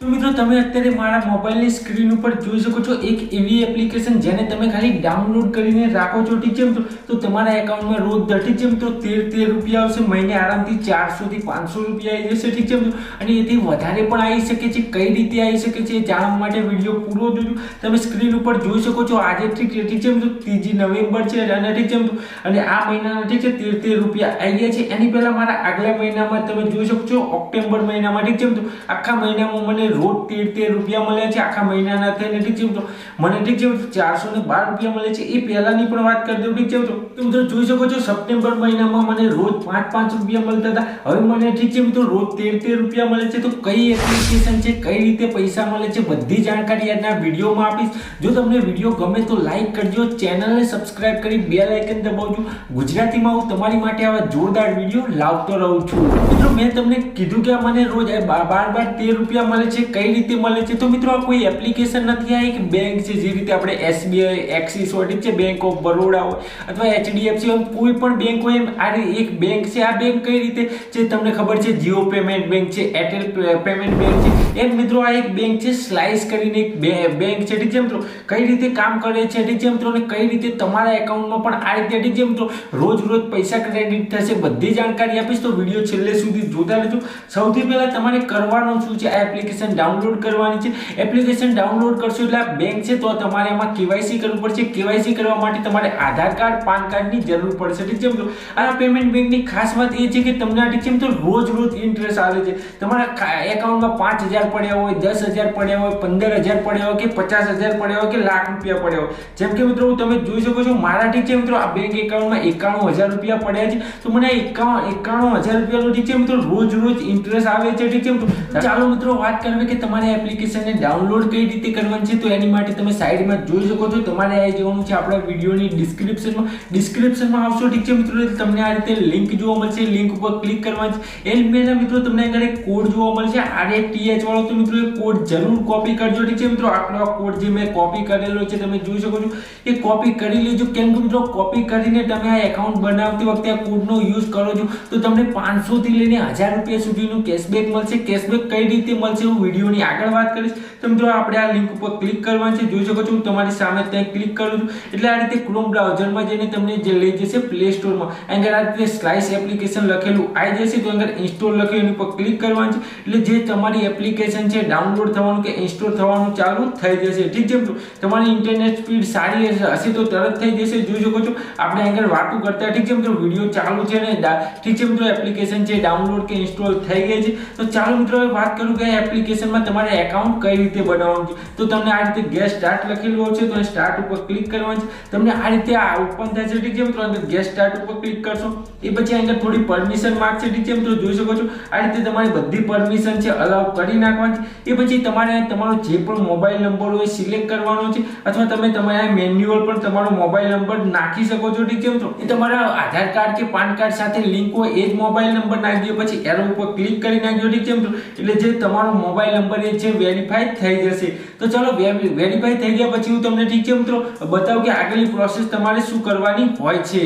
તો મિત્રો, તમે અત્યારે મારા મોબાઈલની સ્ક્રીન ઉપર જોઈ શકો છો એક એવી એપ્લિકેશન જેને તમે ખાલી ડાઉનલોડ કરીને રાખો છો. ઠીક છે મિત્રો? તો તમારા એકાઉન્ટમાં રોજ દર, ઠીક છે મિત્રો? તેર તેર રૂપિયા આવશે, મહિને આરામથી ચારસોથી પાંચસો રૂપિયા આવી જશે, ઠીક છે મિત્રો? અને એથી વધારે પણ આવી શકે છે. કઈ રીતે આવી શકે છે જાણવા માટે વીડિયો પૂરો જોજો. તમે સ્ક્રીન ઉપર જોઈ શકો છો આજે ઠીક છે ઠીક છે મિત્રો? ત્રીજી નવેમ્બર છે અને ઠીક છે મિત્રો? અને આ મહિનાના ઠીક છે, તેર તેર રૂપિયા આવી ગયા છે. એની પહેલાં મારા આગલા મહિનામાં તમે જોઈ શકો છો, ઓક્ટોબર મહિનામાં, ઠીક છે મિત્રો? આખા મહિનામાં મને રોજ તેર તેર રૂપિયા મળ્યા છે, આખા મહિનાના થઈને, ઠીક છે મિત્રો? મને ઠીક છે ચારસો ને બાર રૂપિયા મળે છે, એ પહેલાની પણ વાત કરી દઉં, ઠીક છે મિત્રો? મિત્રો જોઈ શકો છો, સપ્ટેમ્બર મહિનામાં મને રોજ પાંચ પાંચ રૂપિયા મળતા હતા. હવે મને ઠીક છે મિત્રો, રોજ તેર તેર રૂપિયા મળે છે, તો કઈ એપ્લિકેશન છે, કઈ રીતે પૈસા મળે છે, બધી જાણકારી આજના વિડીયોમાં આપીશ. જો તમને વીડિયો ગમે તો લાઈક કરજો, ચેનલને સબસ્ક્રાઇબ કરી બે લાઇકન દબાવજો. ગુજરાતીમાં હું તમારી માટે આવા જોરદાર વીડિયો લાવતો રહું છું. મિત્રો, મેં તમને કીધું કે મને રોજ બાર બાર તેર રૂપિયા મળે છે કઈ રીતે મળે છે? તો મિત્રો, આ કોઈ એપ્લિકેશન નથી, આ એક બેંક છે, જે રીતે આપણે એસબીઆઈ એક્સિસ ઠીક છે બેંક ઓફ બરોડા હોય અથવા એચડીએફસી હોય કોઈ પણ બેંક હોય એમ આ એક બેંક છે. આ બેંક કઈ રીતે? છે તમને ખબર છે જીઓ પેમેન્ટ બેંક છે એરટેલ પેમેન્ટ બેંક છે. એમ મિત્રો, આ એક બેંક છે સ્લાઇસ કરીને એક બેંક છે. ઠીક છે મિત્રો? કઈ રીતે કામ કરે છે? ઠીક છે મિત્રો? અને કઈ રીતે તમારા એકાઉન્ટમાં પણ આ રીતે? ઠીક છે મિત્રો? રોજ રોજ પૈસા ક્રેડિટ થશે, બધી જાણકારી આપીશ. તો વીડિયો છેલ્લે સુધી જોતા રહેજો. સૌથી પહેલા તમારે કરવાનું શું છે? આ એપ્લિકેશન ડાઉનલોડ કરવાની છે. એપ્લિકેશન ડાઉનલોડ કરશો એટલે બેંક છે તો તમારે એમાં કેવાયસી કરવું પડશે. કેવાયસી કરવા માટે તમારે આધાર કાર્ડ, પાન કાર્ડની જરૂર પડશે. ઠીક છે આ પેમેન્ટ બેંકની ખાસ વાત એ છે કે તમને ઠીક છે મિત્રો રોજ રોજ ઇન્ટરેસ્ટ આવે છે. તમારા એકાઉન્ટમાં પાંચ હજાર પડ્યા હોય, દસ હજાર પડ્યા હોય, પંદર હજાર પડ્યા હોય કે પચાસ હજાર પડ્યા હોય કે લાખ રૂપિયા પડ્યા હોય. જેમ કે મિત્રો તમે જોઈ શકો છો મારા ઠીક છે મિત્રો આ બેંક એકાઉન્ટમાં એકાણું હજાર રૂપિયા પડ્યા છે. તો મને એકાવન એકાણું હજાર રૂપિયાનો ઠીક છે મિત્રો રોજ રોજ ઇન્ટરેસ્ટ આવે છે. ઠીક છે ચાલો મિત્રો વાત કરવી કે તમારે એપ્લિકેશનને ડાઉનલોડ કઈ રીતે કરવાની છે, તો એની માટે તમે સાઈડમાં જોઈ શકો છો. તમારે આ જવાનું છે, આપણા વિડીયોની ડિસ્ક્રિપ્શનમાં ડિસ્ક્રિપ્શનમાં આવશો, ઠીક છે મિત્રો? તમને આ રીતે લિંક જોવા મળશે. લિંક ઉપર ક્લિક કરવાની છે એ પહેલા મિત્રો, તમને આગળ એક કોડ જોવા મળશે. આર એ ટીએચ વાળો તો મિત્રો, એ કોડ જરૂર કોપી કરજો, ઠીક છે મિત્રો? આટલો કોડ જે મેં કોપી કરેલો છે, તમે જોઈ શકો છો. એ કોપી કરી લેજો. કેમ કે મિત્રો કોપી કરીને તમે આ એકાઉન્ટ બનાવતી વખતે આ કોડનો યુઝ કરો છો. તો તમને પાંચસો થી લઈને હજાર રૂપિયા સુધીનું કેશબેક મળશે. કેશબેક કઈ રીતે મળશે હું વિડીયોની આગળ વાત કરીશ તો મિત્રો આપણે આ લિંક ઉપર ક્લિક કરવાની છે. જોઈ શકો છો, હું તમારી સામે ત્યાં ક્લિક કરું છું. એટલે આ રીતે ક્રોમ બ્રાઉઝરમાં જઈને તમને જે લઈ જશે પ્લે સ્ટોરમાં આગળ આ રીતે સ્લાઇસ એપ્લિકેશન લખેલું આવી જશે. તો અંદર ઇન્સ્ટોલ લખ્યું, એની ઉપર ક્લિક કરવાનું છે. એટલે જે તમારી એપ્લિકેશન છે ડાઉનલોડ થવાનું કે ઇન્સ્ટોલ થવાનું ચાલુ થઈ જશે. ઠીક છે, મિત્રો? તમારી ઇન્ટરનેટ સ્પીડ સારી હશે તો તરત થઈ જશે. જોઈ શકો છો, આપણે આગળ વાતું કરતા. ઠીક છે, મિત્રો? વીડિયો ચાલુ છે ને ઠીક છે, મિત્રો? એપ્લિકેશન છે ડાઉનલોડ કે ઇન્સ્ટોલ થઈ ગઈ છે. તો ચાલો, મિત્રો વાત કરું કે એપ્લિકેશનમાં તમારે એકાઉન્ટ કઈ રીતે બનાવવાનું છે? તો તમને આ રીતે ગેસ સ્ટાર્ટ લખેલું હોય છે, તો સ્ટાર્ટ ઉપર ક્લિક કરવાનું છે. તમને આ રીતે આ ઓપન થાય છે, ઠીક છે અંદર ગેસ સ્ટાર્ટ ઉપર ક્લિક કરશો. એ પછી અંદર થોડી પરમિશન માંગશે ઠીક છે મિત્રો? જોઈ શકો છો. આ રીતે તમારી બધી પરમિશન છે અલાઉ કરી નાખવાની એ પછી તમારે તમારો જે પણ મોબાઈલ નંબર હોય સિલેક્ટ કરવાનો છે, અથવા તમે તમારા મેન્યુઅલ પર તમારો મોબાઈલ નંબર નાખી શકો છો, ઠીક મિત્રો? એ તમારા આધાર કાર્ડ કે પાન કાર્ડ સાથે લિંક હોય, એ જ મોબાઈલ નંબર નાખી દો. પછી એરો ઉપર ક્લિક કરી નાખજો, ઠીક છે મિત્રો? એટલે જે તમારો મોબાઈલ નંબર એ છે વેરીફાઈ થઈ જશે. તો ચાલો વેરીફાઈ થઈ ગયા પછી હું તમને ઠીક છે મિત્રો? બતાવું કે આગળની પ્રોસેસ તમારે શું કરવાની હોય છે.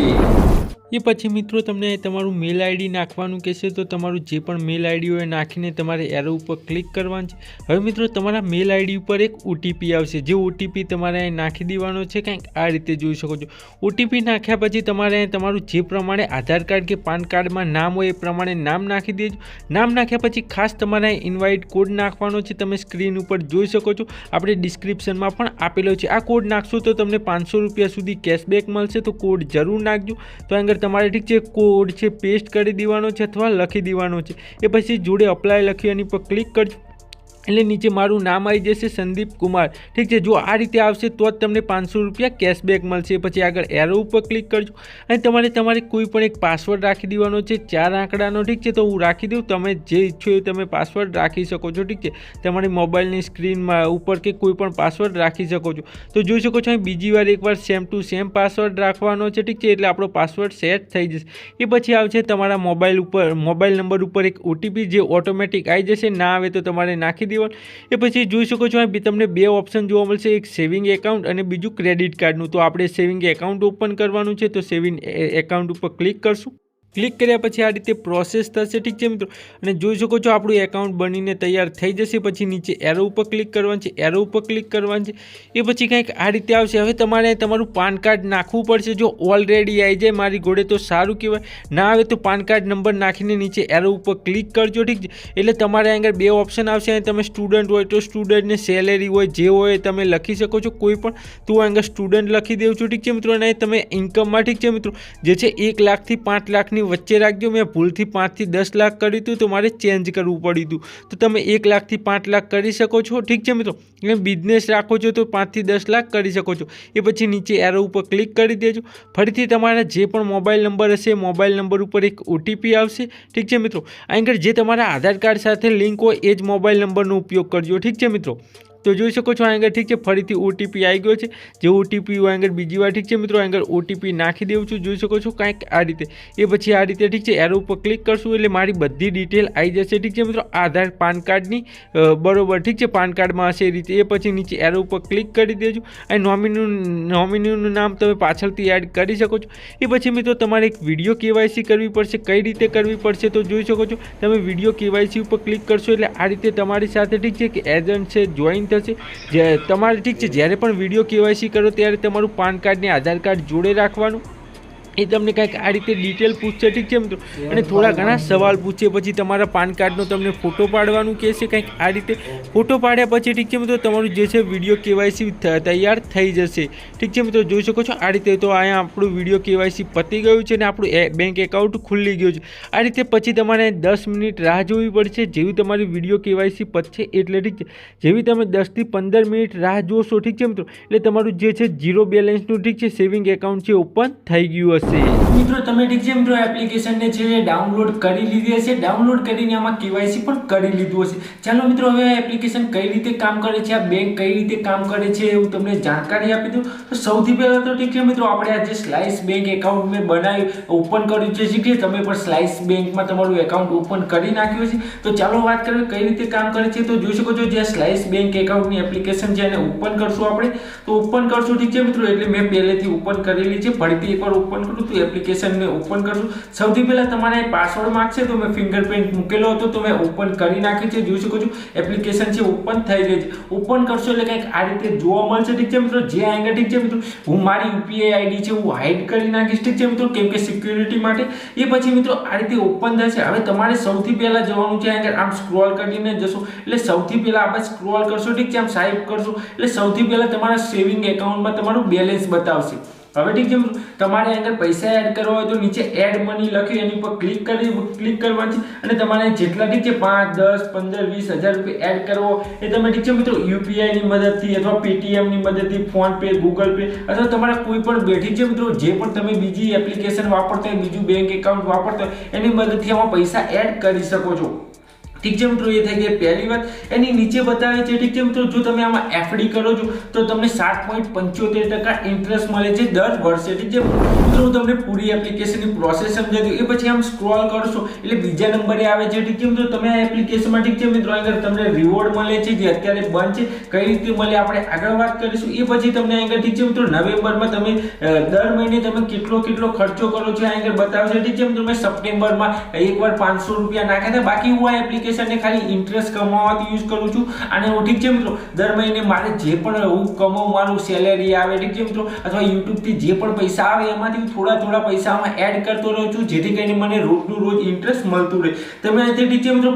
એ પછી મિત્રો તમને તમારું મેલ આઈડી નાખવાનું કહેશે તો તમારું જે પણ મેલ આઈડી હોય નાખીને તમારે એરો ઉપર ક્લિક કરવાનું છે. હવે મિત્રો તમારા મેલ આઈડી ઉપર એક ઓટીપી આવશે. જે ઓટીપી તમારે અહીં નાખી દેવાનો છે કંઈક આ રીતે જોઈ શકો છો. ઓટીપી નાખ્યા પછી તમારે તમારું જે પ્રમાણે આધાર કાર્ડ કે પાન કાર્ડમાં નામ હોય એ પ્રમાણે નામ નાખી દેજો. નામ નાખ્યા પછી ખાસ તમારે ઇન્વાઇટ કોડ નાખવાનો છે. તમે સ્ક્રીન ઉપર જોઈ શકો છો. આપણે ડિસ્ક્રિપ્શનમાં પણ આપેલો છે. આ કોડ નાખશો તો તમને પાંચસો રૂપિયા સુધી કેશબેક મળશે. તો કોડ જરૂર નાખજો. તો આગળ તમારે ઠીક છે કોડ છે પેસ્ટ કરી દેવાનો છે અથવા લખી દેવાનો છે. એ પછી જોડે અપ્લાય લખ્યું એની પર ક્લિક કરજો. એટલે નીચે મારું નામ આવી જશે સંદીપ કુમાર. ઠીક છે, જો આ રીતે આવશે તો જ તમને પાંચસો રૂપિયા કેશબેક મળશે. પછી આગળ એરો ઉપર ક્લિક કરજો. અને તમારે તમારે કોઈ પણ એક પાસવર્ડ રાખી દેવાનો છે, ચાર આંકડાનો, ઠીક છે, તો હું રાખી દઉં. તમે જે ઈચ્છો એ તમે પાસવર્ડ રાખી શકો છો, ઠીક છે. તમારી મોબાઈલની સ્ક્રીનમાં ઉપર કે કોઈ પણ પાસવર્ડ રાખી શકો છો. તો જોઈ શકો છો, અહીં બીજી વાર એકવાર સેમ ટુ સેમ પાસવર્ડ રાખવાનો છે, ઠીક છે, એટલે આપણો પાસવર્ડ સેટ થઈ જશે. એ પછી આવશે તમારા મોબાઈલ ઉપર, મોબાઈલ નંબર ઉપર એક ઓટીપી જે ઓટોમેટિક આવી જશે. ના આવે તો તમારે નાખી દેવાનું. એ પછી જોઈ શકો છો તમને બે ઓપ્શન જોવા મળશે. એક સેવિંગ એકાઉન્ટ અને બીજું ક્રેડિટ કાર્ડનું તો આપણે સેવિંગ એકાઉન્ટ ઓપન કરવાનું છે તો સેવિંગ એકાઉન્ટ ઉપર ક્લિક કરશું. ક્લિક કર્યા પછી આ રીતે પ્રોસેસ થશે, ઠીક છે મિત્રો? અને જોઈ શકો છો આપણું એકાઉન્ટ બનીને તૈયાર થઈ જશે. પછી નીચે એરો ઉપર ક્લિક કરવાનું છે એરો ઉપર ક્લિક કરવાનું છે. એ પછી કંઈક આ રીતે આવશે. હવે તમારે તમારું પાન કાર્ડ નાખવું પડશે. જો ઓલરેડી આવી જાય, મારી ઘોડે તો સારું કહેવાય. ના આવે તો પાન કાર્ડ નંબર નાખીને નીચે એરો ઉપર ક્લિક કરજો, ઠીક છે? એટલે તમારે આગળ બે ઓપ્શન આવશે. અને તમે સ્ટુડન્ટ હોય તો સ્ટુડન્ટને સેલેરી હોય, જે હોય તમે લખી શકો છો. કોઈ પણ તો આગળ સ્ટુડન્ટ લખી દેવું છું, ઠીક છે મિત્રો? અને તમે ઇન્કમમાં ઠીક છે મિત્રો? જે છે, એક લાખથી પાંચ લાખની વચ્ચે રાખજો. મેં ભૂલથી પાંચથી દસ લાખ કર્યું હતું, તો મારે ચેન્જ કરવું પડ્યું હતું. તો તમે એક લાખથી પાંચ લાખ કરી શકો છો. ઠીક છે મિત્રો? એટલે બિઝનેસ રાખો છો તો પાંચથી દસ લાખ કરી શકો છો. એ પછી નીચે એરો ઉપર ક્લિક કરી દેજો. ફરીથી તમારા જે પણ મોબાઈલ નંબર હશે મોબાઈલ નંબર ઉપર એક ઓટીપી આવશે. ઠીક છે મિત્રો? અહીં જે તમારા આધાર કાર્ડ સાથે લિંક હોય, એ જ મોબાઈલ નંબરનો ઉપયોગ કરજો. ઠીક છે મિત્રો? તો જોઈ શકો છો આગળ ઠીક છે, ફરીથી ઓટીપી આવી ગયો છે. જે ઓટીપી આગળ બીજી વાર ઠીક છે મિત્રો આગળ ઓટીપી નાખી દઉં છું. જોઈ શકો છો કાંઈક આ રીતે. એ પછી આ રીતે ઠીક છે એરો ઉપર ક્લિક કરશું એટલે મારી બધી ડિટેલ આવી જશે ઠીક છે મિત્રો. આધાર, પાન કાર્ડની બરોબર ઠીક છે, પાન કાર્ડમાં હશે એ રીતે. એ પછી નીચે એરો ઉપર ક્લિક કરી દેજો. અને નોમિનીનું નોમિનીનું નામ તમે પાછળથી એડ કરી શકો છો. એ પછી મિત્રો, તમારે એક વીડિયો કેવાયસી કરવી પડશે. કઈ રીતે કરવી પડશે તો જોઈ શકો છો. તમે વીડિયો કેવાયસી ઉપર ક્લિક કરશો એટલે આ રીતે તમારી સાથે ઠીક છે કે એજન્ટ છે જોઈન થશે જે તમારે ઠીક છે, જ્યારે પણ વીડિયો કેવાયસી કરો, ત્યારે તમારું પાન કાર્ડ ને આધાર કાર્ડ જોડે રાખવાનું. એ તમને કંઈક આ રીતે ડિટેલ પૂછશે, ઠીક છે મિત્રો અને થોડા ઘણા સવાલ પૂછે પછી તમારા પાન કાર્ડનો તમને ફોટો પાડવાનું કહેશે કંઈક આ રીતે. ફોટો પાડ્યા પછી, ઠીક છે મિત્રો, તમારું જે છે વીડિયો કેવાયસી તૈયાર થઈ જશે. ઠીક છે મિત્રો, જોઈ શકો છો, આ રીતે તો અહીંયા આપણું વીડિયો કેવાયસી પતી ગયું છે અને આપણું બેંક એકાઉન્ટ ખુલ્લી ગયું છે. આ રીતે પછી તમારે દસ મિનિટ રાહ જોવી પડશે, જેવી તમારી વીડિયો કેવાયસી પતશે એટલે, ઠીક છે, જેવી તમે દસથી પંદર મિનિટ રાહ જોશો, ઠીક છે મિત્રો, એટલે તમારું જે છે જીરો બેલેન્સનું ઠીક છે સેવિંગ એકાઉન્ટ છે ઓપન થઈ ગયું હશે. મિત્રો, તમે છે મિત્રો, એપ્લિકેશનને છે ડાઉનલોડ કરી લીધી હશે. ડાઉનલોડ કરીને આમાં કેવાયસી પણ કરી લીધું હશે. ચાલો મિત્રો, હવે એપ્લિકેશન કઈ રીતે કામ કરે છે, આ બેંક કઈ રીતે કામ કરે છે એવું તમને જાણકારી આપી દઉં. તો સૌથી પહેલાં તો ઠીક છે મિત્રો, આપણે આ જે સ્લાઇસ બેંક એકાઉન્ટ મેં બનાવી ઓપન કર્યું છે શીખીએ. તમે પણ સ્લાઇસ બેંકમાં તમારું એકાઉન્ટ ઓપન કરી નાખ્યું છે તો ચાલો વાત કરીએ કઈ રીતે કામ કરે છે. તો જોઈ શકો છો, જે સ્લાઇસ બેંક એકાઉન્ટની એપ્લિકેશન છે એને ઓપન કરશું આપણે. તો ઓપન કરશું ઠીક છે મિત્રો, એટલે મેં પહેલેથી ઓપન કરેલી છે. ફરીથી એકવાર ઓપન કરું તો એપ્લિકેશનને ઓપન કરશું સૌથી પહેલાં તમારે પાસવર્ડ માગશે તો મેં ફિંગરપ્રિન્ટ મૂકેલો હતો, તો મેં ઓપન કરી નાખ્યું છે. જોઈ શકો છો એપ્લિકેશન છે ઓપન થઈ ગઈ છે. ઓપન કરશો એટલે કંઈક આ રીતે જોવા મળશે. ઠીક છે, મિત્રો? જે આંગળ ઠીક છે, મિત્રો? હું મારી યુપીઆઈ આઈડી છે, હું હાઇડ કરી નાખીશ. ઠીક છે, મિત્રો? કેમ કે સિક્યુરિટી માટે. એ પછી, મિત્રો, આ રીતે ઓપન થશે. હવે તમારે સૌથી પહેલાં જવાનું છે આગળ આમ સ્ક્રોલ કરીને જશો. એટલે સૌથી પહેલાં આપણે સ્ક્રોલ કરશો. ઠીક છે, આમ સાઈડ કરશો. એટલે સૌથી પહેલાં તમારા સેવિંગ એકાઉન્ટમાં તમારું બેલેન્સ બતાવશે. હવે ઠીક છે તમારે આગળ પૈસા એડ કરવા હોય તો નીચે એડ મની લખ્યું, એની ઉપર ક્લિક કરી ક્લિક કરવાની અને તમારે જેટલા ઠીક છે, પાંચ, દસ, પંદર, વીસ હજાર રૂપિયા એડ કરવો એ તમે ઠીક છે, મિત્રો યુપીઆઈની મદદથી અથવા પેટીએમની મદદથી ફોનપે ગૂગલ પે અથવા તમારા કોઈ પણ બેઠી છે, મિત્રો, જે પણ તમે બીજી એપ્લિકેશન વાપરતા હોય, બીજું બેંક એકાઉન્ટ વાપરતા હોય, એની મદદથી આમાં પૈસા એડ કરી શકો છો. ઠીક છે મિત્રો, એ થઈ ગઈ પહેલી વાત, એની નીચે બતાવે છે, ઠીક છે મિત્રો, જો તમે આમાં એફડી કરો છો, તો તમને સાત પોઈન્ટ પંચોતેર ટકા ઇન્ટરેસ્ટ મળે છે દર વર્ષે, ઠીક છે મિત્રો? હું તમને પૂરી એપ્લિકેશનની પ્રોસેસ સમજાવી એ પછી આમ સ્ક્રોલ કરશો, એટલે બીજા નંબરે આવે છે, ઠીક છે મિત્રો? તમે આ એપ્લિકેશનમાં ઠીક છે મિત્રો આગળ તમને રિવોર્ડ મળે છે, જે અત્યારે બંધ છે, કઈ રીતે મળે, આપણે આગળ વાત કરીશું, એ પછી તમને આગળ, ઠીક છે મિત્રો, નવેમ્બરમાં તમે દર મહિને તમે કેટલો કેટલો ખર્ચો કરો છો આગળ બતાવશે, ઠીક છે મિત્રો, મેં સપ્ટેમ્બરમાં એકવાર પાંચસો રૂપિયા નાખ્યા હતા, બાકી હું આ એપ્લિકેશનને ખાલી ઇન્ટરેસ્ટ કમાવાથી યુઝ કરું છું. અને હું ઠીક છે મિત્રો, દર મહિને મારે જે પણ હું કમાઉં, મારું સેલેરી આવે, ઠીક છે મિત્રો, અથવા યુટ્યુબથી જે પણ પૈસા આવે, એમાંથી હું થોડા થોડા પૈસામાં એડ કરતો રહું છું, જેથી કરીને મને રોજનું રોજ ઇન્ટરેસ્ટ મળતું રહે. તમે અહીંથી ઠીક છે મિત્રો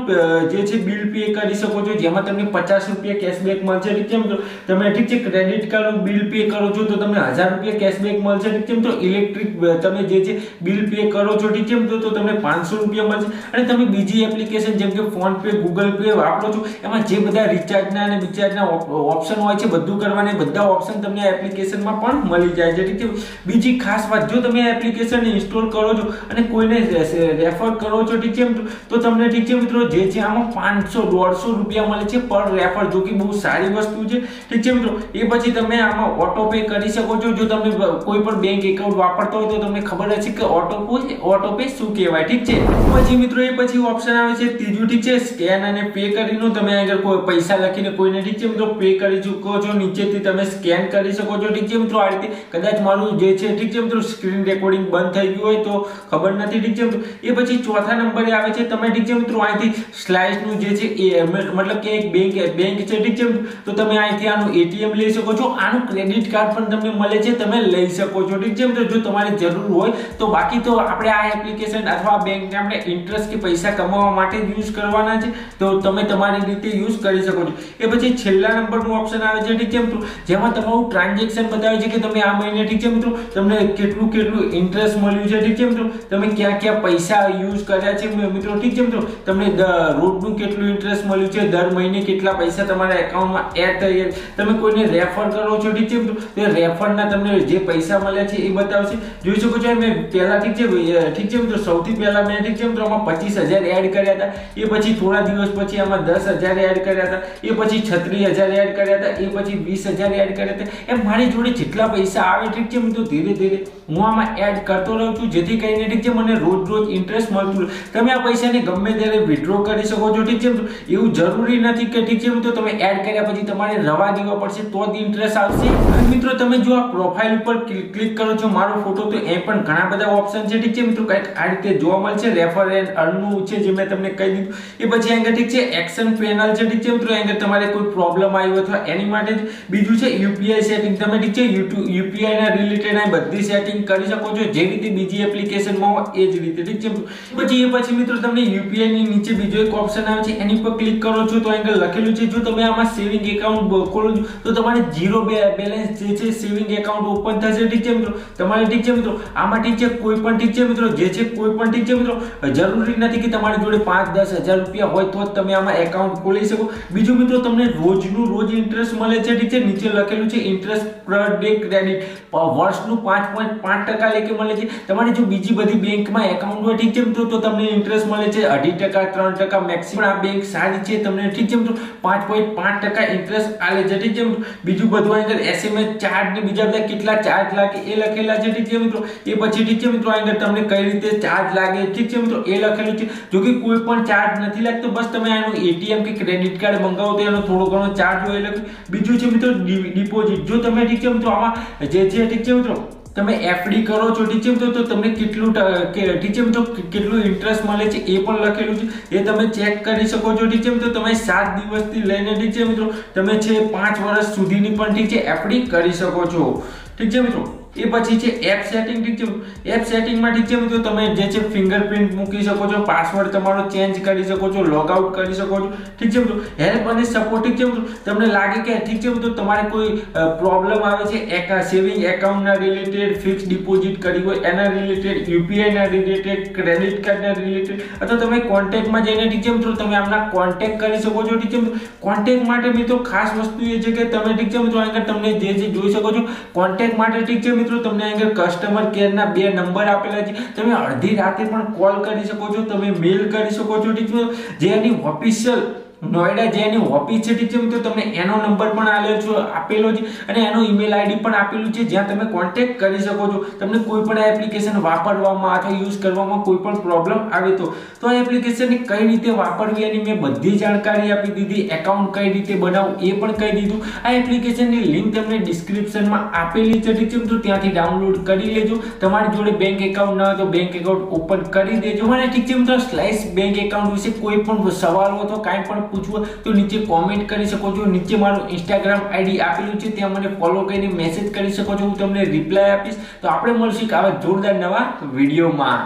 જે છે બિલ પે કરી શકો છો, જેમાં તમને પચાસ રૂપિયા કેશબેક મળશે, ઠીક છે મિત્રો. તમે ઠીક છે ક્રેડિટ કાર્ડનું બિલ પે કરો છો, તો તમને હજાર રૂપિયા કેશબેક મળશે, ઠીક છે મિત્રો. ઇલેક્ટ્રિક તમે જે છે બિલ પે કરો છો, ઠીક છે મિત્રો, તો તમને પાંચસો રૂપિયા મળશે. અને તમે બીજી એપ્લિકેશન જેમ કે ફોન પે ગૂગલ પે વાપરો છો? એમાં જે બધા રિચાર્જના અને રિચાર્જના ઓપ્શન હોય છે, બધું કરવાની બધા ઓપ્શન તમને એપ્લિકેશનમાં પણ મળી જાય છે. બીજી ખાસ વાત, જો તમે એપ્લિકેશન ઇન્સ્ટોલ કરો છો અને કોઈને રેફર કરો છો ઠીક છે તો તમને ઠીક છે મિત્રો જે છે આમાં પાંચસો, દોઢસો રૂપિયા મળે છે પર રેફર જો કે બહુ સારી વસ્તુ છે. ઠીક છે મિત્રો, એ પછી તમે આમાં ઓટો પે કરી શકો છો. જો તમે કોઈ પણ બેંક એકાઉન્ટ વાપરતો હોય તો તમને ખબર હશે કે ઓટો ઓટો પે શું કહેવાય? ઠીક છે? પછી મિત્રો એ પછી ઓપ્શન આવે છે, ત્રીજું ઠીક છે સ્કેન અને પે કરીને તમે આગળ કોઈ પૈસા લખીને કોઈને ઠીક છે મિત્રો પે કરી ચૂકો છો, નીચેથી તમે સ્કેન કરી શકો છો, ઠીક છે મિત્રો, આ રીતે કદાચ મારું જે છે, ઠીક છે મિત્રો સ્ક્રીન રેકોર્ડિંગ બંધ થઈ ગયું હોય તો ખબર નથી, ઠીક છે મિત્રો. એ પછી ચોથા નંબરે આવે છે, તમે ઠીક છે મિત્રો, અહીંથી સ્લાઇસનું જે છે, એ મતલબ કે એક બેંક બેંક છે, ઠીક છે તો તમે અહીંથી આનું એટીએમ લઈ શકો છો. આનું ક્રેડિટ કાર્ડ પણ તમને મળે છે, તમે લઈ શકો છો, ઠીક છે મિત્રો. જો તમારે જરૂર હોય તો બાકી તો આપણે આ એપ્લિકેશન અથવા બેંકને આપણે ઇન્ટરેસ્ટ કે પૈસા કમાવા માટે યુઝ યુઝ કરવાના છે, તો તમે તમારી રીતે યુઝ કરી શકો છો. એ પછી છેલ્લા નંબરનું ઓપ્શન આવે છે ઠીક છે મિત્રો. જેમાં તમારું ટ્રાન્ઝેક્શન બતાવે છે કે તમે આ મહિને ઠીક છે મિત્રો, તમને કેટલું કેટલું ઇન્ટરેસ્ટ મળ્યું છે ઠીક છે મિત્રો. તમે ક્યાં ક્યાં પૈસા યુઝ કર્યા છે મિત્રો, ઠીક છે મિત્રો. તમને રોડનું કેટલું ઇન્ટરેસ્ટ મળ્યું છે, દર મહિને કેટલા પૈસા તમારા એકાઉન્ટમાં એડ થઈ તમે કોઈને રેફર કરો છો ઠીક છે મિત્રો, તો રેફરના તમને જે પૈસા મળ્યા છે એ બતાવશે. જોઈ શકો છો મેં પહેલા ઠીક છે ઠીક છે મિત્રો, સૌથી પહેલા મેં ઠીક છે મિત્રો, આમાં પચીસ હજાર એડ કર્યા હતા. એ પછી થોડા દિવસ પછી આમાં દસ હજાર એડ કર્યા હતા, એ પછી છત્રીસ હજાર એડ કર્યા હતા, એ પછી વીસ હજાર એડ કર્યા હતા. એમ મારી જોડે જેટલા પૈસા આવે ઠીક છે મિત્રો ધીરે ધીરે હું આમાં એડ કરતો રહું છું, જેથી કરીને ઠીક છે, મને રોજ રોજ ઇન્ટરેસ્ટ મળતું તમે આ પૈસાને ગમે ત્યારે વિડ્રો કરી શકો છો, ઠીક છે એવું જરૂરી નથી કે ઠીક છે, મિત્રો, તમે એડ કર્યા પછી તમારે રવા દેવા પડશે, તો જ ઇન્ટરેસ્ટ આવશે. મિત્રો, તમે જો આ પ્રોફાઇલ ઉપર ક્લિક કરો છો, મારો ફોટો તો એ પણ ઘણા બધા ઓપ્શન છે, ઠીક છે, મિત્રો. કંઈક આ રીતે જોવા મળશે. રેફર એન્ડ અર્નનું છે, જે મેં તમને કહી દીધું. એ પછી આગળ ઠીક છે એક્શન પેનલ છે, ઠીક છે, મિત્રો. આગળ તમારે કોઈ પ્રોબ્લેમ આવ્યો અથવા એની માટે જ બીજું છે યુપીઆઈ સેટિંગ તમે ઠીક છે યુપીઆઈના યુપીઆઈ રિલેટેડ આ બધી સેટિંગ કરી શકો છો. જે રીતે બીજી એપ્લિકેશનમાં હોય, એ જ રીતે. ઠીક છે? પછી એ પછી મિત્રો તમને યુપીઆઈ ની નીચે બીજો એક ઓપ્શન આવે છે, એની પર ક્લિક કરો છો તો આગળ લખેલું છે. જો તમે આમાં સેવિંગ એકાઉન્ટ ખોલો છો, તો તમારે ઝીરો બેલેન્સ જે છે સેવિંગ એકાઉન્ટ ઓપન થશે. ઠીક છે મિત્રો? તમારે ઠીક છે મિત્રો? આમાં ઠીક છે? કોઈ પણ ઠીક છે મિત્રો? જે છે, કોઈ પણ ઠીક છે મિત્રો? જરૂરી નથી કે તમારી જોડે પાંચ, દસ હજાર રૂપિયા હોય તો જ તમે આમાં એકાઉન્ટ ખોલી શકો. બીજું મિત્રો તમને રોજનું રોજ ઇન્ટરેસ્ટ મળે છે. ઠીક છે? નીચે લખેલું છે ઇન્ટરેસ્ટ પર ડે ક્રેડિટ વર્ષનું પાંચ પોઈન્ટ પાંચ ટકા લેકે મળે છે. તમારે જો બીજી બધી બેંકમાં એકાઉન્ટ હોય, ઠીક છે મિત્રો, તો તમને ઇન્ટરેસ્ટ મળે છે. અઢી ટકા, ત્રણ ટકા મેક્સિમમ આ બેંક સારી છે તમને, ઠીક છે મિત્રો. પાંચ પોઈન્ટ પાંચ ટકા ઇન્ટરેસ્ટ આલે છે, ઠીક છે મિત્રો. બીજું બધું અંદર એસએમએસ ચાર્જ ને બીજા બધા કેટલા ચાર્જ લાગે એ લખેલા છે, ઠીક છે મિત્રો. એ પછી, ઠીક છે મિત્રો અંદર તમને કઈ રીતે ચાર્જ લાગે, ઠીક છે મિત્રો, એ લખેલું છે. જો કે કોઈ પણ ચાર્જ નથી લાગતો, બસ તમે આનું એટીએમ કે ક્રેડિટ કાર્ડ મંગાવો, તો એનો થોડો ઘણો ચાર્જ હોય એટલે બીજું છે મિત્રો ડિપોઝિટ જો તમે, ઠીક છે મિત્રો, આમાં જે છે, ઠીક છે મિત્રો તમે એફડી કરો છો ટીચર તો તમને કેટલું ટીચર છે કેટલું ઇન્ટરેસ્ટ મળે છે એ પણ લખેલું છે. એ તમે ચેક કરી શકો છો ટીચર તો તમે સાત દિવસથી લઈને ટીચર મિત્રો, તમે છે પાંચ વર્ષ સુધીની પણ ઠીક છે એફડી કરી શકો છો. ઠીક છે મિત્રો? એ પછી છે એપ સેટિંગ ઠીક છે? એપ સેટિંગમાં ઠીક છે મિત્રો? તમે જે છે ફિંગરપ્રિન્ટ મૂકી શકો છો પાસવર્ડ તમારો ચેન્જ કરી શકો છો લોગ આઉટ કરી શકો છો, ઠીક છે મિત્રો? હેલ્પ અને સપોર્ટ ઠીક છે મિત્રો? તમને લાગે કે ઠીક છે મિત્રો? તમારે કોઈ પ્રોબ્લેમ આવે છે? સેવિંગ એકાઉન્ટના રિલેટેડ ફિક્સ ડિપોઝિટ કરી હોય, એના રિલેટેડ યુપીઆઈના રિલેટેડ ક્રેડિટ કાર્ડના રિલેટેડ અથવા તમે કોન્ટેક્ટમાં જઈને ઠીક છે મિત્રો? તમે આમના કોન્ટેક્ટ કરી શકો છો, ઠીક છે મિત્રો? કોન્ટેક્ટ માટે મિત્રો ખાસ વસ્તુ એ છે કે તમે ઠીક છે મિત્રો? આગળ તમને જે જે જોઈ શકો છો કોન્ટેક્ટ માટે ઠીક છે મિત્રો, તમને આગળ કસ્ટમર કેરના બે નંબર આપેલા છે. તમે અડધી રાતે પણ કોલ કરી શકો છો, તમે મેલ કરી શકો છો ઠીક છે જે એની ઓફિશિયલ નોઈડા જે એની ઓફિસ છે તો તમને એનો નંબર પણ આપ્યો છે, આપેલો છે અને એનો ઈમેલ આઈડી પણ આપેલું છે, જ્યાં તમે કોન્ટેક્ટ કરી શકો છો. તમને કોઈ પણ એપ્લિકેશન વાપરવામાં અથવા યુઝ કરવામાં કોઈ પણ પ્રોબ્લેમ આવે તો. તો આ એપ્લિકેશનને કઈ રીતે વાપરવી એની મેં બધી જાણકારી આપી દીધી. એકાઉન્ટ કઈ રીતે બનાવવું એ પણ કહી દીધું. આ એપ્લિકેશનની લિંક તમને ડિસ્ક્રિપ્શનમાં આપેલી છે ઠીક મિત્રો ત્યાંથી ડાઉનલોડ કરી લેજો. તમારી જોડે બેંક એકાઉન્ટ ન હોય તો બેંક એકાઉન્ટ ઓપન કરી દેજો. અને ઠીક છે સ્લાઇસ બેંક એકાઉન્ટ વિશે કોઈ પણ સવાલ તો કાંઈ પણ પૂછવું તો નીચે કોમેન્ટ કરી શકો છો. નીચે મારું ઇન્સ્ટાગ્રામ આઈડી આપેલું છે. ત્યાં મને ફોલો કરીને મેસેજ કરી શકો છો. હું તમને રિપ્લાય આપીશ. તો આપણે મળશું આવા જોરદાર નવા વિડીયોમાં